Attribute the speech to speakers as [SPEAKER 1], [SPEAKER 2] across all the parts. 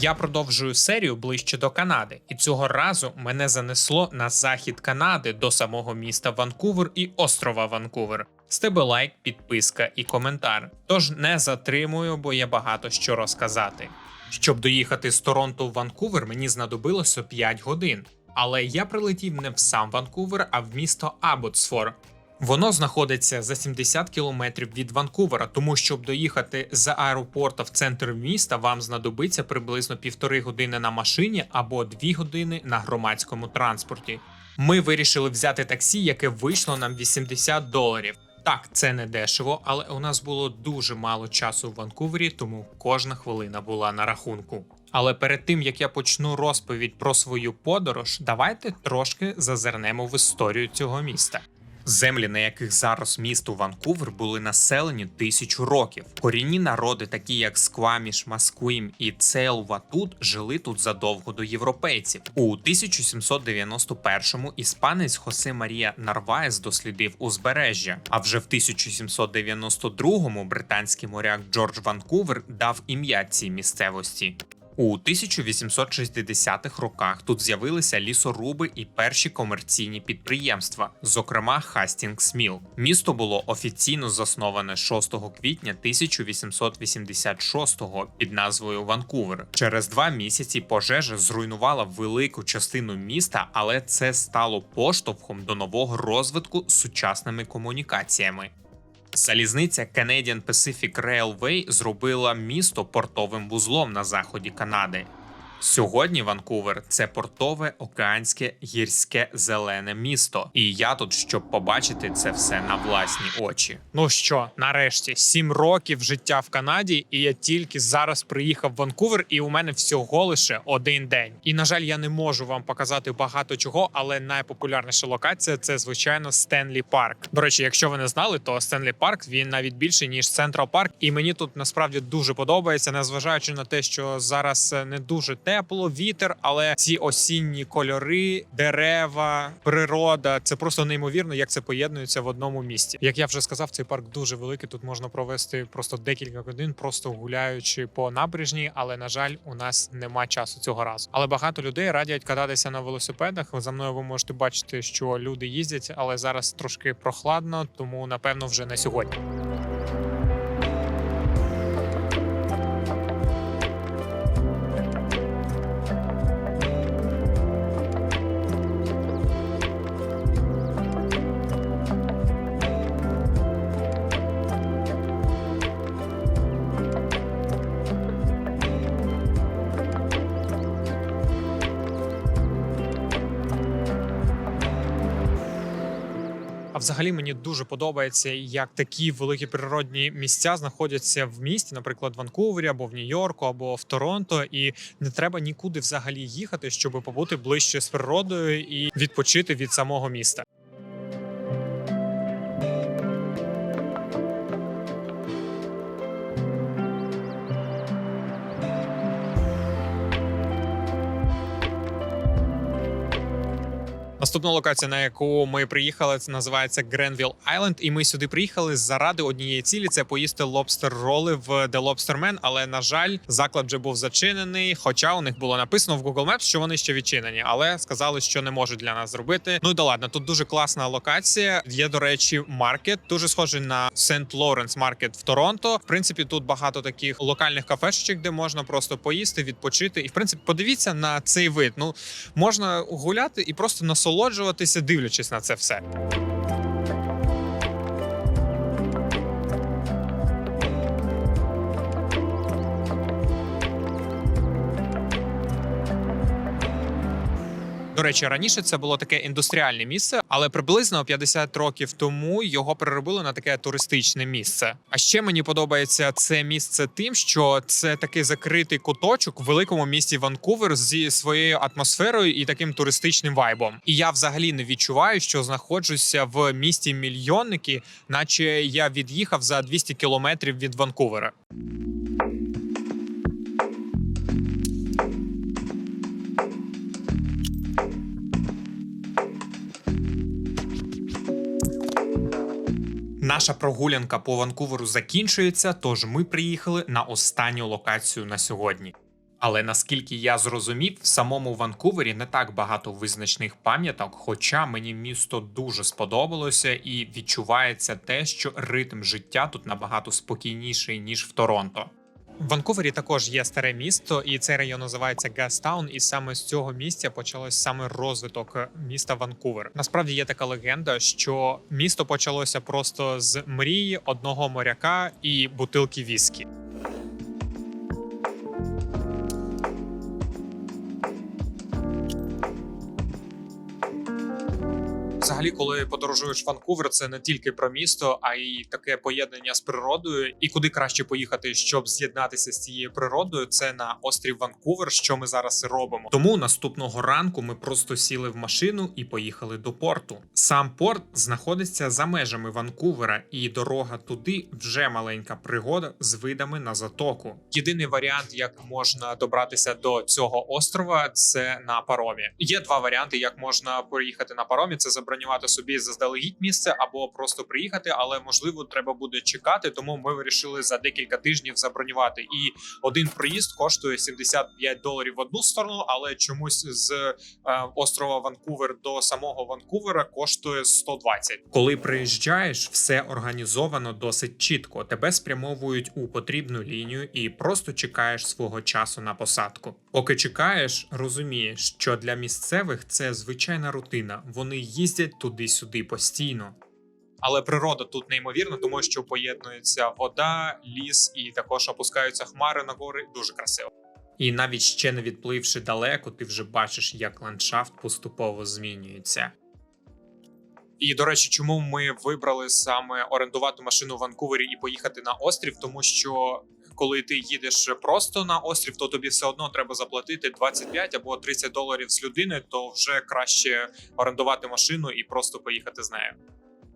[SPEAKER 1] Я продовжую серію ближче до Канади, і цього разу мене занесло на захід Канади до самого міста Ванкувер і острова Ванкувер. З тебе лайк, підписка і коментар. Тож не затримую, бо є багато що розказати. Щоб доїхати з Торонто в Ванкувер, мені знадобилося 5 годин. Але я прилетів не в сам Ванкувер, а в місто Абботсфор. Воно знаходиться за 70 кілометрів від Ванкувера, тому щоб доїхати з аеропорта в центр міста, вам знадобиться приблизно півтори години на машині або дві години на громадському транспорті. Ми вирішили взяти таксі, яке вийшло нам 80 доларів. Так, це не дешево, але у нас було дуже мало часу в Ванкувері, тому кожна хвилина була на рахунку. Але перед тим як я почну розповідь про свою подорож, давайте трошки зазирнемо в історію цього міста. Землі, на яких зараз місто Ванкувер, були населені тисячу років. Корінні народи, такі як Скваміш, Маскуїм і Цейлватут, жили тут задовго до європейців. У 1791-му іспанець Хосе Марія Нарваес дослідив узбережжя. А вже в 1792-му британський моряк Джордж Ванкувер дав ім'я цій місцевості. У 1860-х роках тут з'явилися лісоруби і перші комерційні підприємства, зокрема Хастінгс Міл. Місто було офіційно засноване 6 квітня 1886-го під назвою Ванкувер. Через два місяці пожежа зруйнувала велику частину міста, але це стало поштовхом до нового розвитку з сучасними комунікаціями. Залізниця Canadian Pacific Railway зробила місто портовим вузлом на заході Канади. Сьогодні Ванкувер це портове океанське гірське зелене місто, і я тут, щоб побачити це все на власні очі. Ну що, нарешті, сім років життя в Канаді, і я тільки зараз приїхав в Ванкувер, і у мене всього лише один день. І на жаль, я не можу вам показати багато чого, але найпопулярніша локація це звичайно Стенлі Парк. До речі, якщо ви не знали, то Стенлі Парк він навіть більший ніж Централ Парк, і мені тут насправді дуже подобається, незважаючи на те, що зараз е, не дуже тепло, вітер, але ці осінні кольори, дерева, природа це просто неймовірно, як це поєднується в одному місті. Як я вже сказав, цей парк дуже великий. Тут можна провести просто декілька годин, просто гуляючи по набережній. Але на жаль, у нас нема часу цього разу. Але багато людей радять кататися на велосипедах. За мною ви можете бачити, що люди їздять, але зараз трошки прохладно, тому напевно вже не сьогодні. Взагалі мені дуже подобається, як такі великі природні місця знаходяться в місті, наприклад, в Ванкувері або в Нью-Йорку, або в Торонто, і не треба нікуди взагалі їхати, щоб побути ближче з природою і відпочити від самого міста. Наступна локація, на яку ми приїхали, це називається Гренвіл Айленд. І ми сюди приїхали заради однієї цілі: це поїсти лобстер роли в The Lobster Man. Але на жаль, заклад вже був зачинений. Хоча у них було написано в Google Maps, що вони ще відчинені, але сказали, що не можуть для нас зробити. Ну да ладно, тут дуже класна локація. Є, до речі, маркет, дуже схожий на Сент Лоренс Маркет в Торонто. В принципі, тут багато таких локальних кафешечок, де можна просто поїсти, відпочити. І в принципі, подивіться на цей вид. Ну можна гуляти і просто насолоджуватися, дивлячись на це все. До речі, раніше це було таке індустріальне місце, але приблизно 50 років тому його переробили на таке туристичне місце. А ще мені подобається це місце тим, що це такий закритий куточок в великому місті Ванкувер зі своєю атмосферою і таким туристичним вайбом. І я взагалі не відчуваю, що знаходжуся в місті мільйонники, наче я від'їхав за 200 кілометрів від Ванкувера. Наша прогулянка по Ванкуверу закінчується, тож ми приїхали на останню локацію на сьогодні. Але наскільки я зрозумів, в самому Ванкувері не так багато визначних пам'яток, хоча мені місто дуже сподобалося, і відчувається те, що ритм життя тут набагато спокійніший ніж в Торонто. В Ванкувері також є старе місто, і цей район називається Гастаун. І саме з цього місця почалось саме розвиток міста Ванкувер. Насправді є така легенда, що місто почалося просто з мрії одного моряка і бутилки віскі. Взагалі, коли подорожуєш Ванкувер, це не тільки про місто, а й таке поєднання з природою. І куди краще поїхати, щоб з'єднатися з цією природою, це на острів Ванкувер, що ми зараз робимо. Тому наступного ранку ми просто сіли в машину і поїхали до порту. Сам порт знаходиться за межами Ванкувера, і дорога туди вже маленька пригода з видами на затоку. Єдиний варіант, як можна добратися до цього острова, це на паромі. Є два варіанти, як можна поїхати на паромі. Це забронювати собі заздалегідь місце або просто приїхати, але можливо треба буде чекати. Тому ми вирішили за декілька тижнів забронювати. І один проїзд коштує 75 доларів в одну сторону, але чомусь з е, острова Ванкувер до самого Ванкувера коштує 120. Коли приїжджаєш, все організовано досить чітко. Тебе спрямовують у потрібну лінію і просто чекаєш свого часу на посадку. Поки чекаєш, розумієш, що для місцевих це звичайна рутина. Вони їздять туди-сюди постійно. Але природа тут неймовірна, тому що поєднується вода, ліс і також опускаються хмари на гори. Дуже красиво. І навіть ще не відпливши далеко, ти вже бачиш, як ландшафт поступово змінюється. І до речі, чому ми вибрали саме орендувати машину в Ванкувері і поїхати на острів? Тому що коли ти їдеш просто на острів, то тобі все одно треба заплатити 25 або 30 доларів з людини, то вже краще орендувати машину і просто поїхати з нею.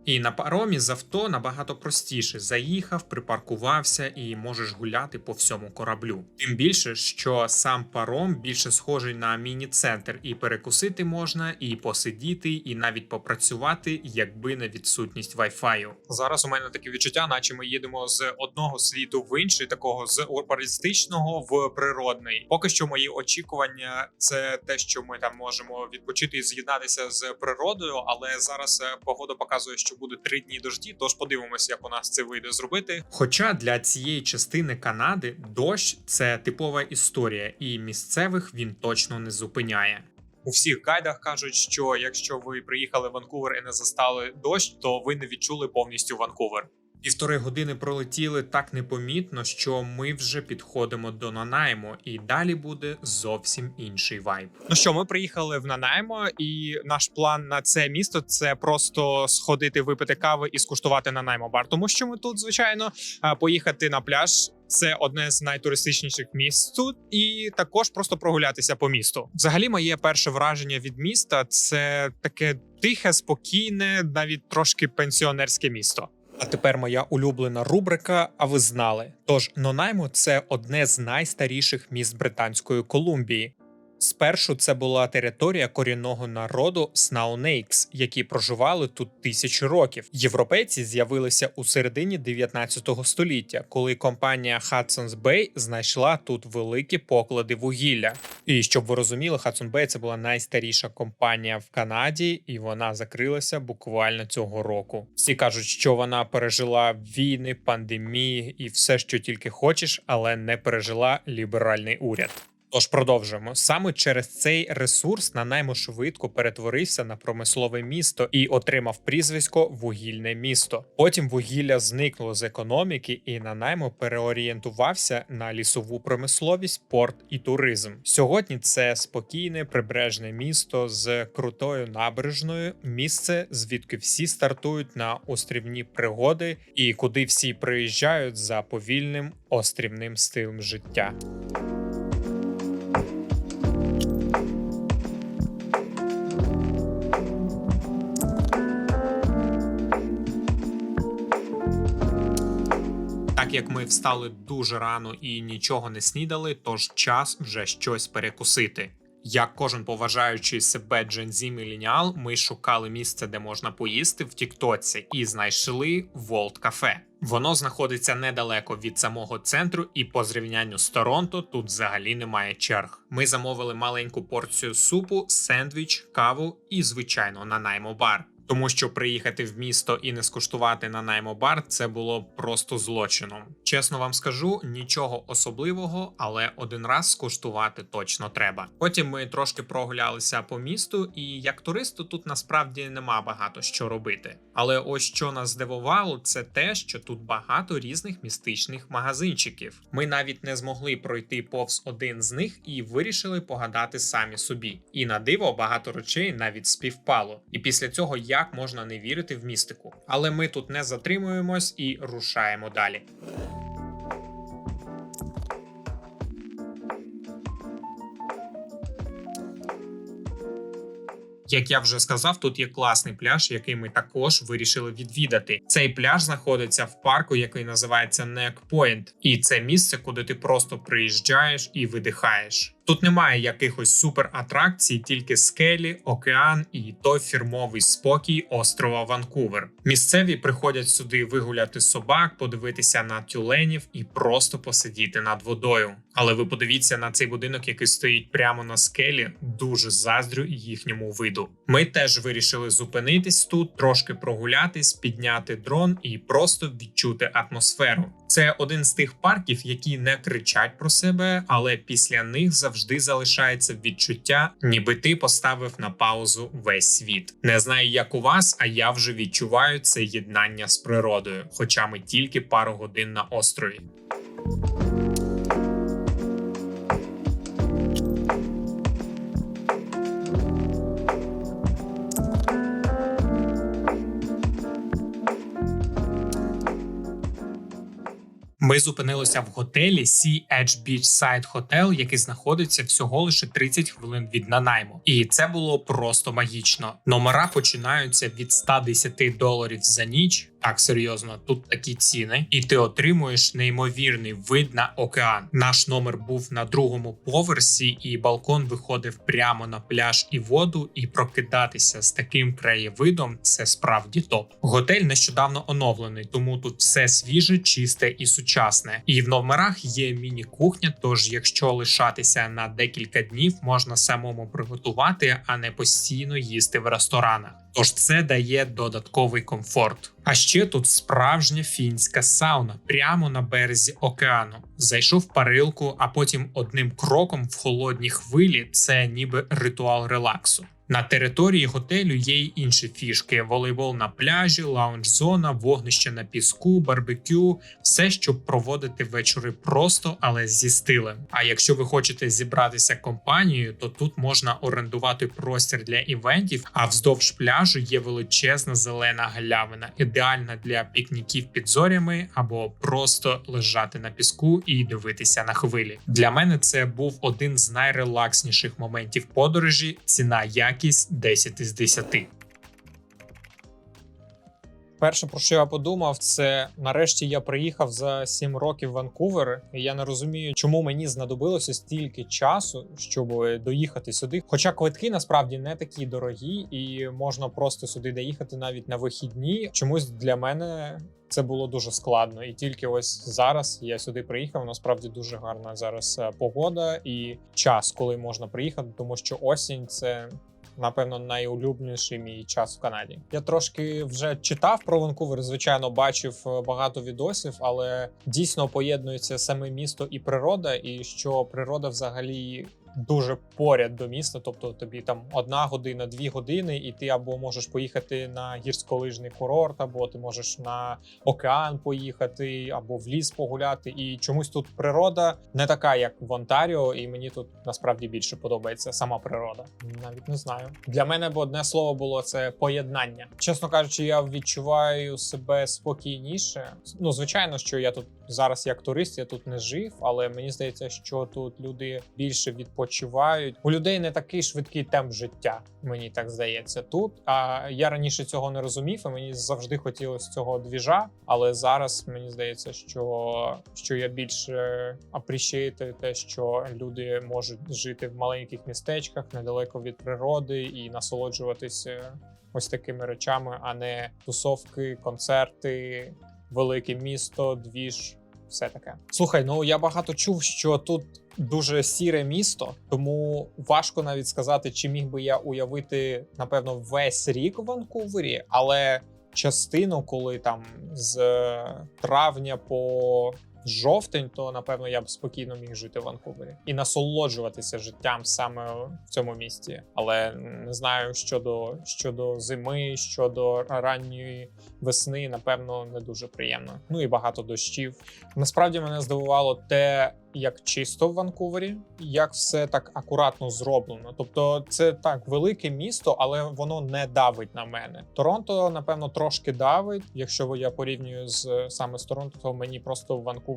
[SPEAKER 1] І на паромі з авто набагато простіше заїхав, припаркувався і можеш гуляти по всьому кораблю. Тим більше, що сам паром більше схожий на міні-центр, і перекусити можна, і посидіти, і навіть попрацювати, якби не відсутність Wi-Fi. Зараз у мене таке відчуття, наче ми їдемо з одного світу в інший, такого з урбаністичного в природний. Поки що мої очікування це те, що ми там можемо відпочити і з'єднатися з природою, але зараз е, погода показує, що буде три дні дожді. Тож подивимося, як у нас це вийде зробити. Хоча для цієї частини Канади дощ це типова історія, і місцевих він точно не зупиняє. У всіх гайдах кажуть, що якщо ви приїхали в Ванкувер і не застали дощ, то ви не відчули повністю Ванкувер. Півтори години пролетіли так непомітно, що ми вже підходимо до Нанаймо, і далі буде зовсім інший вайб. Ну що, ми приїхали в Нанаймо, і наш план на це місто це просто сходити, випити кави і скуштувати Нанаймо бар. Тому що ми тут, звичайно, поїхати на пляж. Це одне з найтуристичніших місць тут, і також просто прогулятися по місту. Взагалі, моє перше враження від міста це таке тихе, спокійне, навіть трошки пенсіонерське місто. А тепер моя улюблена рубрика. А ви знали? Тож Нонаймо це одне з найстаріших міст Британської Колумбії. Спершу це була територія корінного народу Снаунейкс, які проживали тут тисячі років. Європейці з'явилися у середині 19 століття, коли компанія Hudson's Bay знайшла тут великі поклади вугілля. І щоб ви розуміли, Hudson Bay – це була найстаріша компанія в Канаді, і вона закрилася буквально цього року. Всі кажуть, що вона пережила війни, пандемії і все, що тільки хочеш, але не пережила ліберальний уряд. Тож продовжуємо. Саме через цей ресурс Нанаймо швидко перетворився на промислове місто і отримав прізвисько вугільне місто. Потім вугілля зникло з економіки, і Нанаймо переорієнтувався на лісову промисловість, порт і туризм. Сьогодні це спокійне прибережне місто з крутою набережною, місце, звідки всі стартують на острівні пригоди, і куди всі приїжджають за повільним острівним стилем життя. Так як ми встали дуже рано і нічого не снідали, тож час вже щось перекусити. Як кожен поважаючий себе Z міленіал, ми шукали місце, де можна поїсти в Тіктоці, і знайшли Волт Кафе. Воно знаходиться недалеко від самого центру, і по зрівнянню з Торонто тут взагалі немає черг. Ми замовили маленьку порцію супу, сендвіч, каву і, звичайно, на наймо-бар. Тому що приїхати в місто і не скуштувати на наймо-бар це було просто злочином. Чесно вам скажу, нічого особливого, але один раз скуштувати точно треба. Потім ми трошки прогулялися по місту, і як туристу тут насправді нема багато що робити. Але ось що нас здивувало, це те, що тут багато різних містичних магазинчиків. Ми навіть не змогли пройти повз один з них і вирішили погадати самі собі. І на диво багато речей навіть співпало. І після цього як можна не вірити в містику. Але ми тут не затримуємось і рушаємо далі. Як я вже сказав, тут є класний пляж, який ми також вирішили відвідати. Цей пляж знаходиться в парку, який називається Neck Point. і це місце, куди ти просто приїжджаєш і видихаєш. Тут немає якихось супер атракцій, тільки скелі, океан і той фірмовий спокій острова Ванкувер. Місцеві приходять сюди вигуляти собак, подивитися на тюленів і просто посидіти над водою. Але ви подивіться на цей будинок, який стоїть прямо на скелі, дуже заздрю їхньому виду. Ми теж вирішили зупинитись тут, трошки прогулятись, підняти дрон і просто відчути атмосферу. Це один з тих парків, які не кричать про себе, але після них завжди залишається відчуття, ніби ти поставив на паузу весь світ. Не знаю, як у вас, а я вже відчуваю це єднання з природою, хоча ми тільки пару годин на острові. Ми зупинилися в готелі Sea Edge Beachside Hotel, який знаходиться всього лише 30 хвилин від Нанайму. І це було просто магічно. Номера починаються від 110 доларів за ніч. Так, серйозно, тут такі ціни, і ти отримуєш неймовірний вид на океан. Наш номер був на другому поверсі, і балкон виходив прямо на пляж і воду. І прокидатися з таким краєвидом це справді топ. Готель нещодавно оновлений, тому тут все свіже, чисте і сучасне. І в номерах є міні-кухня. Тож, якщо лишатися на декілька днів, можна самому приготувати, а не постійно їсти в ресторанах. Тож це дає додатковий комфорт. А ще тут справжня фінська сауна прямо на березі океану. Зайшов в парилку, а потім одним кроком в холодній хвилі це ніби ритуал релаксу. На території готелю є й інші фішки: волейбол на пляжі, лаунж-зона, вогнище на піску, барбекю, все, щоб проводити вечори просто, але зі стилем. А якщо ви хочете зібратися компанією, то тут можна орендувати простір для івентів. А вздовж пляжу є величезна зелена галявина, ідеальна для пікніків під зорями або просто лежати на піску і дивитися на хвилі. Для мене це був один з найрелаксніших моментів подорожі. Ціна якість 10 із 10.
[SPEAKER 2] Перше, про що я подумав, це нарешті я приїхав за 7 років в Ванкувер. І я не розумію, чому мені знадобилося стільки часу, щоб доїхати сюди. Хоча квитки насправді не такі дорогі, і можна просто сюди доїхати навіть на вихідні. Чомусь для мене. Це було дуже складно, і тільки ось зараз я сюди приїхав. Насправді дуже гарна зараз е, погода і час, коли можна приїхати, тому що осінь це напевно найулюбленіший мій час в Канаді. Я трошки вже читав про Ванкувер, звичайно, бачив е, багато відосів, але дійсно поєднується саме місто і природа, і що природа взагалі. Дуже поряд до міста, тобто тобі там одна година, дві години, і ти або можеш поїхати на гірськолижний курорт, або ти можеш на океан поїхати, або в ліс погуляти. І чомусь тут природа не така, як в Онтаріо, і мені тут насправді більше подобається сама природа. Навіть не знаю. Для мене б одне слово було це поєднання. Чесно кажучи, я відчуваю себе спокійніше. Ну, звичайно, що я тут зараз як турист, я тут не жив, але мені здається, що тут люди більше відпочивають відпочивають. У людей не такий швидкий темп життя, мені так здається. Тут а я раніше цього не розумів, і мені завжди хотілося цього двіжа. Але зараз мені здається, що, що я більше апрещейтую те, що люди можуть жити в маленьких містечках недалеко від природи і насолоджуватися ось такими речами, а не тусовки, концерти, велике місто, двіж. Все таке. Слухай, ну я багато чув, що тут дуже сіре місто, тому важко навіть сказати, чи міг би я уявити напевно весь рік в Ванкувері, але частину, коли там з травня по жовтень, то напевно я б спокійно міг жити в Ванкувері і насолоджуватися життям саме в цьому місті. Але не знаю щодо щодо зими, щодо ранньої весни, напевно, не дуже приємно. Ну і багато дощів. Насправді мене здивувало те, як чисто в Ванкувері, як все так акуратно зроблено. Тобто, це так велике місто, але воно не давить на мене. Торонто, напевно, трошки давить. Якщо я порівнюю з саме з Торонто, то мені просто в Ванкувері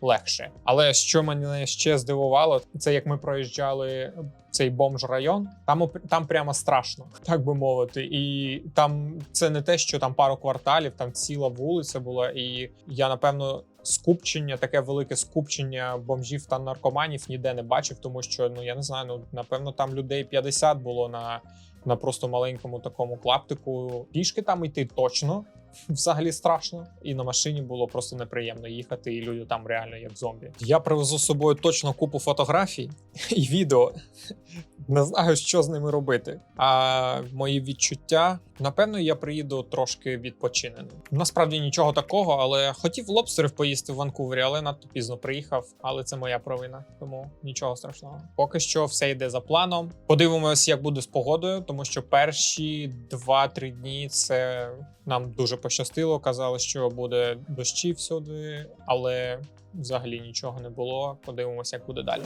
[SPEAKER 2] легше. Але що мене ще здивувало, це як ми проїжджали. Цей бомж район, там там прямо страшно, так би мовити. І там це не те, що там пару кварталів, там ціла вулиця була. І я напевно скупчення, таке велике скупчення бомжів та наркоманів ніде не бачив, тому що ну я не знаю, ну напевно там людей 50 було на, на просто маленькому такому клаптику. Пішки там йти точно. Взагалі страшно, і на машині було просто неприємно їхати, і люди там реально як зомбі. Я привезу з собою точно купу фотографій і відео. Не знаю, що з ними робити. А мої відчуття, напевно, я приїду трошки відпочинений. Насправді нічого такого, але хотів лобстерів поїсти в Ванкувері, але надто пізно приїхав. Але це моя провина, тому нічого страшного. Поки що все йде за планом. Подивимось, як буде з погодою, тому що перші 2-3 дні це нам дуже пощастило. Казали, що буде дощі всюди, але взагалі нічого не було. Подивимося, як буде далі.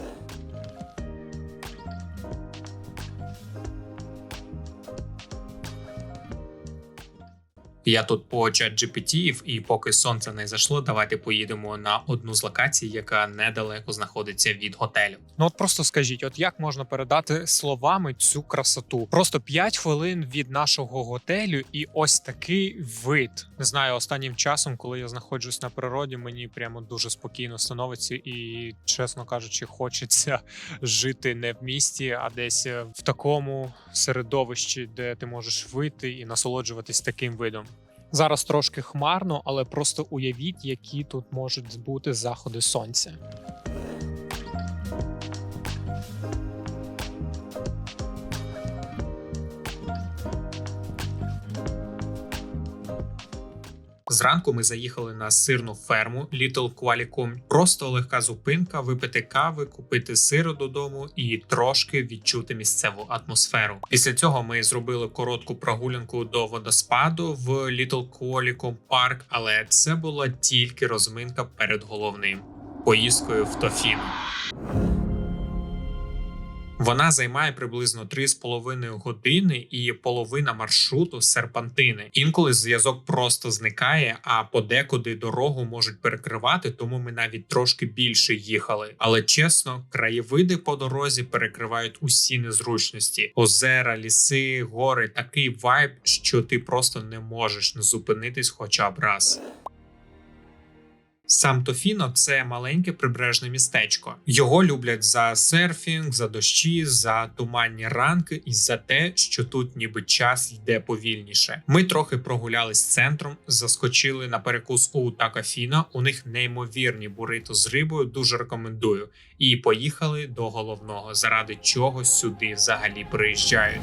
[SPEAKER 1] Я тут по ChatGPT, і поки сонце не зайшло, давайте поїдемо на одну з локацій, яка недалеко знаходиться від готелю.
[SPEAKER 2] Ну от просто скажіть, от як можна передати словами цю красоту? Просто 5 хвилин від нашого готелю, і ось такий вид. Не знаю, останнім часом, коли я знаходжусь на природі, мені прямо дуже спокійно становиться, і чесно кажучи, хочеться жити не в місті, а десь е, в такому середовищі, де ти можеш вийти і насолоджуватись таким видом. Зараз трошки хмарно, але просто уявіть, які тут можуть бути заходи сонця.
[SPEAKER 1] Зранку ми заїхали на сирну ферму Little Qualicum. Просто легка зупинка, випити кави, купити сиру додому і трошки відчути місцеву атмосферу. Після цього ми зробили коротку прогулянку до водоспаду в Little Qualicum Park, але це була тільки розминка перед головним поїздкою в Тофіно. Вона займає приблизно 3,5 години і половина маршруту серпантини. Інколи зв'язок просто зникає, а подекуди дорогу можуть перекривати, тому ми навіть трошки більше їхали. Але чесно, краєвиди по дорозі перекривають усі незручності: озера, ліси, гори, такий вайб, що ти просто не можеш не зупинитись хоча б раз. Сам Тофіно це маленьке прибережне містечко. Його люблять за серфінг, за дощі, за туманні ранки і за те, що тут ніби час йде повільніше. Ми трохи прогулялись центром, заскочили на перекус у Такафіно. У них неймовірні бурито з рибою. Дуже рекомендую. І поїхали до головного, заради чого сюди взагалі приїжджають.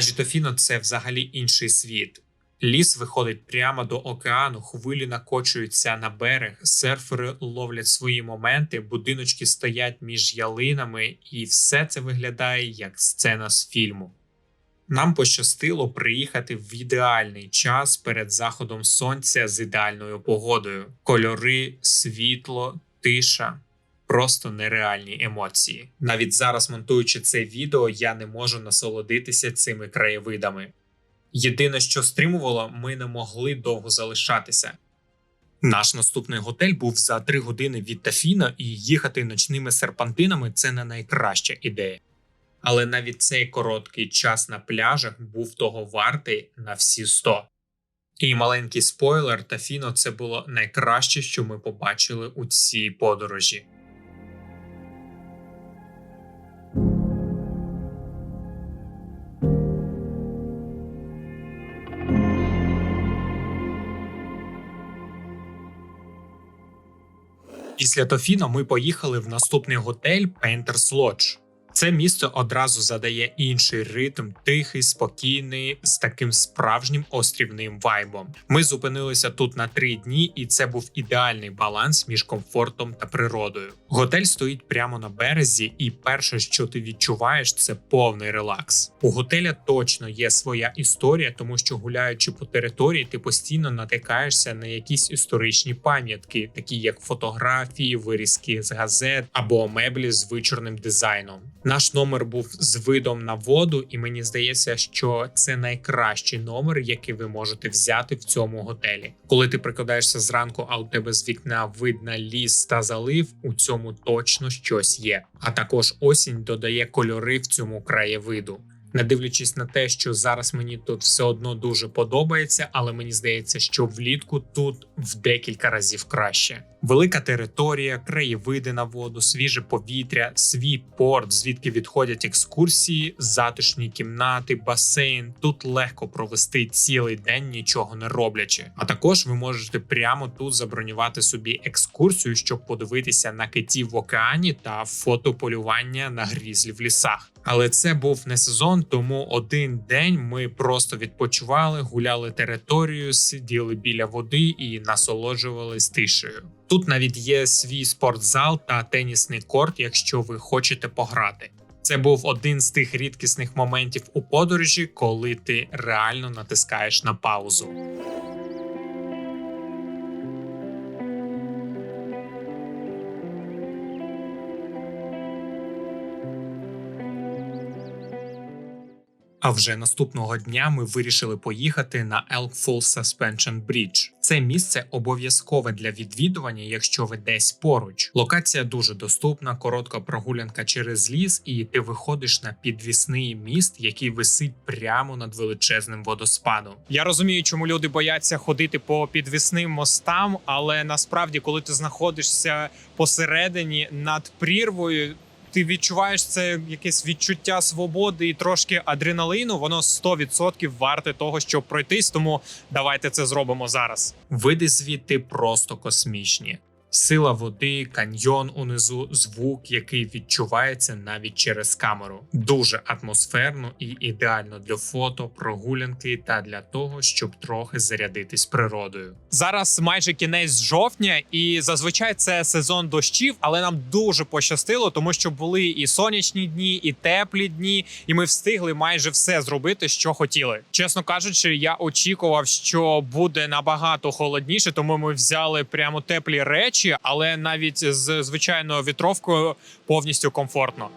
[SPEAKER 1] Пляжі Тофіно це взагалі інший світ. Ліс виходить прямо до океану, хвилі накочуються на берег, серфери ловлять свої моменти, будиночки стоять між ялинами, і все це виглядає як сцена з фільму. Нам пощастило приїхати в ідеальний час перед заходом сонця з ідеальною погодою. Кольори, світло, тиша. Просто нереальні емоції. Навіть зараз, монтуючи це відео, я не можу насолодитися цими краєвидами. Єдине, що стримувало, ми не могли довго залишатися. Наш наступний готель був за 3 години від Тафіна, і їхати ночними серпантинами це не найкраща ідея. Але навіть цей короткий час на пляжах був того вартий на всі 100. І маленький спойлер Тафіно це було найкраще, що ми побачили у цій подорожі. Після Тофіно ми поїхали в наступний готель Painters Lodge. Це місце одразу задає інший ритм, тихий, спокійний, з таким справжнім острівним вайбом. Ми зупинилися тут на три дні, і це був ідеальний баланс між комфортом та природою. Готель стоїть прямо на березі, і перше, що ти відчуваєш, це повний релакс. У готеля точно є своя історія, тому що гуляючи по території, ти постійно натикаєшся на якісь історичні пам'ятки, такі як фотографії, вирізки з газет або меблі з вичорним дизайном. Наш номер був з видом на воду, і мені здається, що це найкращий номер, який ви можете взяти в цьому готелі. Коли ти прикладаєшся зранку, а у тебе з вікна видно ліс та залив, у цьому точно щось є. А також осінь додає кольори в цьому краєвиду. Не дивлячись на те, що зараз мені тут все одно дуже подобається, але мені здається, що влітку тут в декілька разів краще. Велика територія, краєвиди на воду, свіже повітря, свій порт, звідки відходять екскурсії, затишні кімнати, басейн. Тут легко провести цілий день, нічого не роблячи. А також ви можете прямо тут забронювати собі екскурсію, щоб подивитися на китів в океані та фотополювання на грізлі в лісах. Але це був не сезон, тому один день ми просто відпочивали, гуляли територію, сиділи біля води і насолоджувались тишею. Тут навіть є свій спортзал та тенісний корт, якщо ви хочете пограти. Це був один з тих рідкісних моментів у подорожі, коли ти реально натискаєш на паузу. А вже наступного дня ми вирішили поїхати на Elk Falls Suspension Bridge. Це місце обов'язкове для відвідування, якщо ви десь поруч. Локація дуже доступна, коротка прогулянка через ліс, і ти виходиш на підвісний міст, який висить прямо над величезним водоспадом.
[SPEAKER 2] Я розумію, чому люди бояться ходити по підвісним мостам, але насправді, коли ти знаходишся посередині над прірвою. Ти відчуваєш це якесь відчуття свободи і трошки адреналину. Воно 100% варте того, щоб пройтись. Тому давайте це зробимо зараз.
[SPEAKER 1] Види звідти просто космічні. Сила води, каньйон унизу, звук, який відчувається навіть через камеру. Дуже атмосферно і ідеально для фото, прогулянки та для того, щоб трохи зарядитись природою.
[SPEAKER 2] Зараз майже кінець жовтня, і зазвичай це сезон дощів, але нам дуже пощастило, тому що були і сонячні дні, і теплі дні, і ми встигли майже все зробити, що хотіли. Чесно кажучи, я очікував, що буде набагато холодніше, тому ми взяли прямо теплі речі, але навіть з звичайною вітровкою повністю комфортно.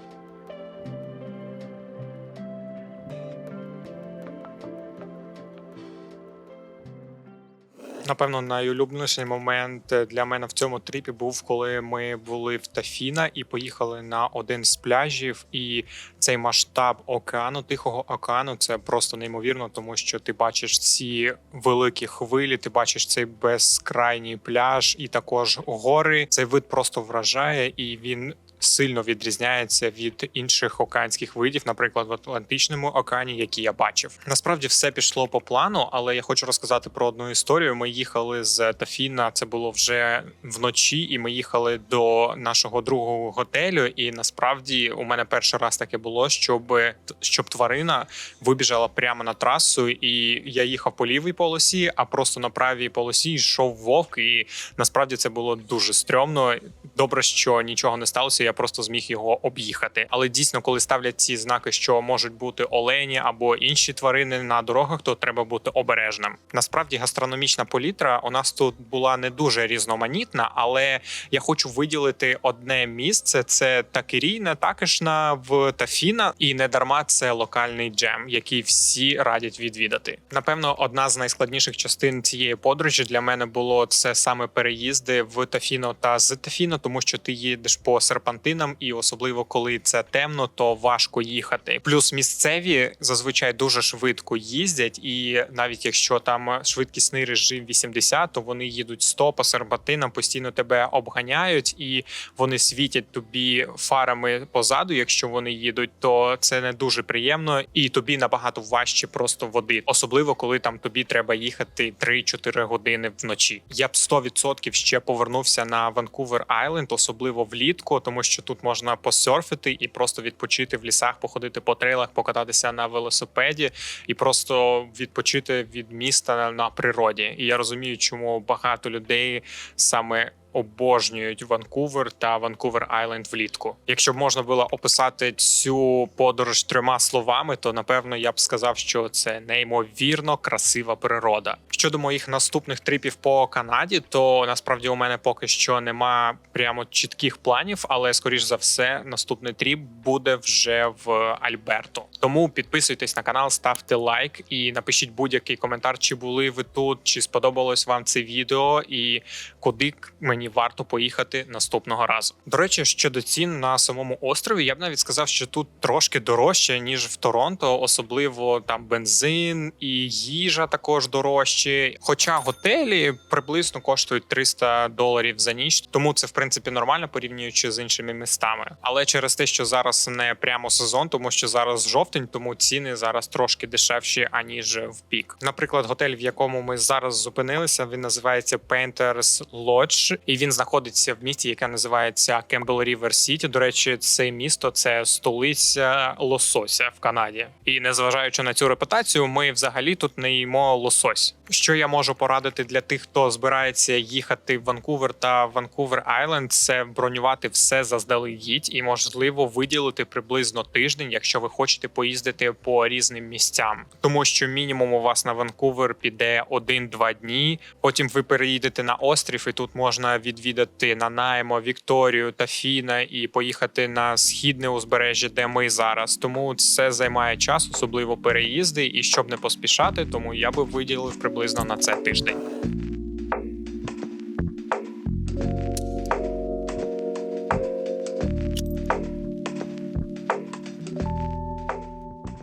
[SPEAKER 2] Напевно, найулюбленіший момент для мене в цьому тріпі був, коли ми були в Тафіна і поїхали на один з пляжів. І цей масштаб океану, тихого океану, це просто неймовірно, тому що ти бачиш ці великі хвилі, ти бачиш цей безкрайній пляж і також гори. Цей вид просто вражає, і він сильно відрізняється від інших океанських видів, наприклад, в Атлантичному океані, які я бачив. Насправді все пішло по плану, але я хочу розказати про одну історію. Ми їхали з Тафіна. Це було вже вночі, і ми їхали до нашого другого готелю. І насправді у мене перший раз таке було, щоб щоб тварина вибіжала прямо на трасу, і я їхав по лівій полосі, а просто на правій полосі йшов вовк. І насправді це було дуже стрьомно. Добре, що нічого не сталося. Я
[SPEAKER 1] просто зміг його об'їхати. Але дійсно, коли ставлять ці знаки, що можуть бути олені або інші тварини на дорогах, то треба бути обережним. Насправді, гастрономічна політра у нас тут була не дуже різноманітна, але я хочу виділити одне місце: це Такерійна, такишна в Тафіна, і не дарма це локальний джем, який всі радять відвідати. Напевно, одна з найскладніших частин цієї подорожі для мене було це саме переїзди в Тафіно та з Тафіно, тому що ти їдеш по серпантинам, і особливо коли це темно, то важко їхати. Плюс місцеві зазвичай дуже швидко їздять, і навіть якщо там швидкісний режим 80, то вони їдуть 100 по серпантинам, постійно тебе обганяють, і вони світять тобі фарами позаду. Якщо вони їдуть, то це не дуже приємно, і тобі набагато важче просто води, особливо коли там тобі треба їхати 3-4 години вночі. Я б 100% ще повернувся на Ванкувер Айленд, особливо влітку, тому що тут можна посерфити і просто відпочити в лісах, походити по трейлах, покататися на велосипеді і просто відпочити від міста на природі. І я розумію, чому багато людей саме. Обожнюють Ванкувер та Ванкувер Айленд влітку. Якщо б можна було описати цю подорож трьома словами, то напевно я б сказав, що це неймовірно красива природа. Щодо моїх наступних трипів по Канаді, то насправді у мене поки що нема прямо чітких планів, але скоріш за все, наступний тріп буде вже в Альберто. Тому підписуйтесь на канал, ставте лайк і напишіть будь-який коментар, чи були ви тут, чи сподобалось вам це відео, і куди к- мені варто поїхати наступного разу. До речі, щодо цін на самому острові, я б навіть сказав, що тут трошки дорожче ніж в Торонто, особливо там бензин і їжа також дорожчі. Хоча готелі приблизно коштують 300 доларів за ніч, тому це в принципі нормально порівнюючи з іншими містами. Але через те, що зараз не прямо сезон, тому що зараз жовтень, тому ціни зараз трошки дешевші аніж в пік. Наприклад, готель, в якому ми зараз зупинилися, він називається Painters Lodge, і він знаходиться в місті, яке називається Campbell River City. До речі, це місто це столиця лосося в Канаді. І незважаючи на цю репутацію, ми взагалі тут не їмо лосось. Що я можу порадити для тих, хто збирається їхати в Ванкувер та Ванкувер Айленд, це бронювати все заздалегідь і можливо виділити приблизно тиждень, якщо ви хочете поїздити по різним місцям, тому що мінімум у вас на Ванкувер піде 1-2 дні. Потім ви переїдете на острів, і тут можна відвідати Нанаємо, Вікторію та Фіна і поїхати на східне узбережжя, де ми зараз. Тому це займає час, особливо переїзди. І щоб не поспішати, тому я би виділив приблизно на це тиждень.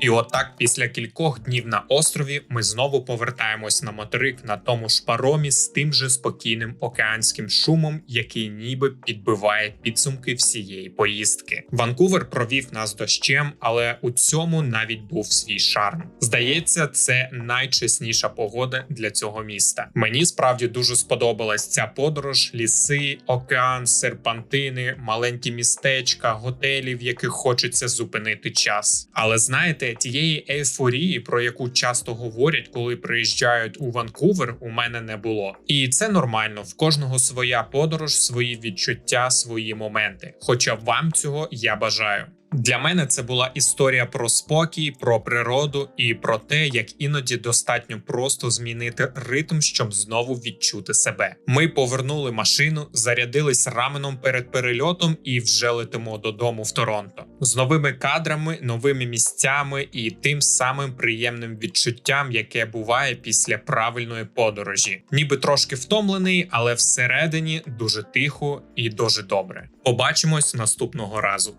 [SPEAKER 1] І отак, після кількох днів на острові, ми знову повертаємось на материк на тому ж паромі з тим же спокійним океанським шумом, який ніби підбиває підсумки всієї поїздки. Ванкувер провів нас дощем, але у цьому навіть був свій шарм. Здається, це найчесніша погода для цього міста. Мені справді дуже сподобалась ця подорож: ліси, океан, серпантини, маленькі містечка, готелі, в яких хочеться зупинити час. Але тієї ейфорії, про яку часто говорять, коли приїжджають у Ванкувер, у мене не було. І це нормально. В кожного своя подорож, свої відчуття, свої моменти. Хоча вам цього я бажаю. Для мене це була історія про спокій, про природу і про те, як іноді достатньо просто змінити ритм, щоб знову відчути себе. Ми повернули машину, зарядились раменом перед перельотом і вже летимо додому в Торонто з новими кадрами, новими місцями і тим самим приємним відчуттям, яке буває після правильної подорожі. Ніби трошки втомлений, але всередині дуже тихо і дуже добре. Побачимось наступного разу.